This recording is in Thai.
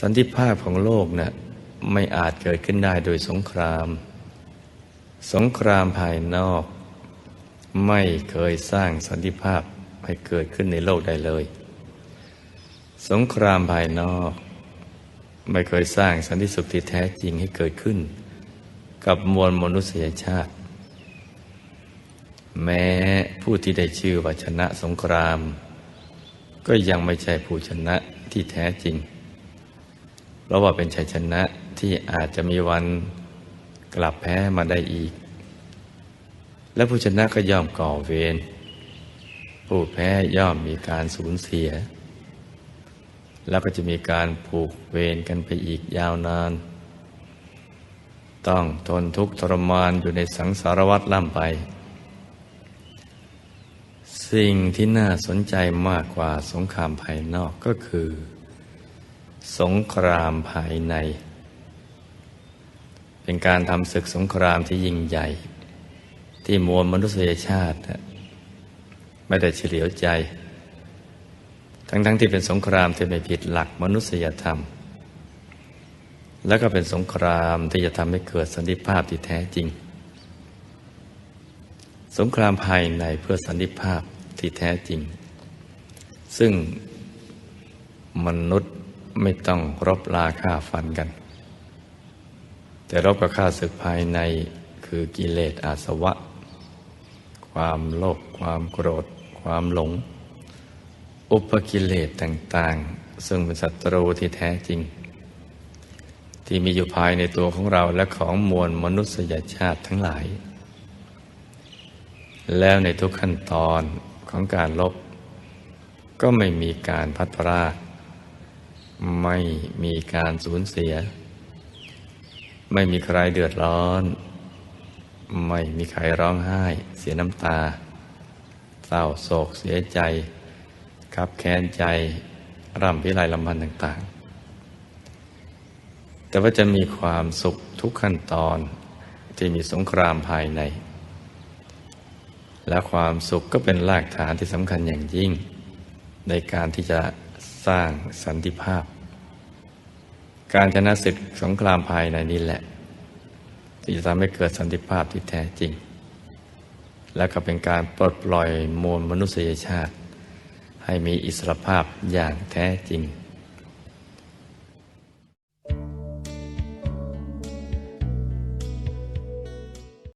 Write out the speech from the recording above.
สันติภาพของโลกนะ่ะไม่อาจเกิดขึ้นได้โดยสงคราม สงครามภายนอก ไม่เคยสร้างสันติภาพให้เกิดขึ้นในโลกใดเลย สงครามภายนอก ไม่เคยสร้างสันติสุขที่แท้จริงให้เกิดขึ้น กับมวลมนุษยชาติ แม้ผู้ที่ได้ชื่อว่าชนะสงคราม ก็ยังไม่ใช่ผู้ชนะที่แท้จริง เพราะว่าเป็นชัยชนะที่อาจจะมีวันกลับแพ้มาได้อีก และผู้ชนะก็ย่อมก่อเวรผู้แพ้ย่อมมีการสูญเสีย แล้วก็จะมีการผูกเวรกันไปอีกยาวนาน ต้องทนทุกข์ทรมานอยู่ในสังสารวัฏล่ำไป สิ่งที่น่าสนใจมากกว่าสงครามภายนอกก็คือ สงครามภายใน เป็นการทำศึกสงครามที่ยิ่งใหญ่ ที่มวลมนุษยชาติ ไม่ได้เฉลียวใจ ทั้งๆทที่เป็นสงครามที่ไม่ผิดหลักมนุษยธรรม และก็เป็นสงครามที่จะทำให้เกิดสันติภาพที่แท้จริง สงครามภายในเพื่อสันติภาพที่แท้จริง ซึ่งมนุษย์ ไม่ต้องรบลาฆ่าฟันกัน แต่รบกับข้าศึกภายในคือกิเลสอาสวะ ความโลภความโกรธ ความหลง อุปกิเลสต่างๆ ซึ่งเป็นศัตรูที่แท้จริง ที่มีอยู่ภายในตัวของเราและของมวลมนุษยชาติทั้งหลาย แล้วในทุกขั้นตอนของการลบก็ไม่มีการพัดพราก ไม่มีการสูญเสีย ไม่มีใครเดือดร้อน ไม่มีใครร้องไห้ เสียน้ำตา เศร้าโศกเสียใจขับแค้นใจ ร่ำพิไรลำพันธ์ต่าง ๆ แต่ว่าจะมีความสุขทุกขั้นตอนที่มีสงครามภายใน และความสุขก็เป็นรากฐานที่สำคัญอย่างยิ่ง ในการที่จะ สร้างสันติภาพ การชนะศึกสงครามภายในนี่แหละ ที่จะทำให้เกิดสันติภาพที่แท้จริง และก็เป็นการปลดปล่อยมวลมนุษยชาติ ให้มีอิสรภาพอย่างแท้จริง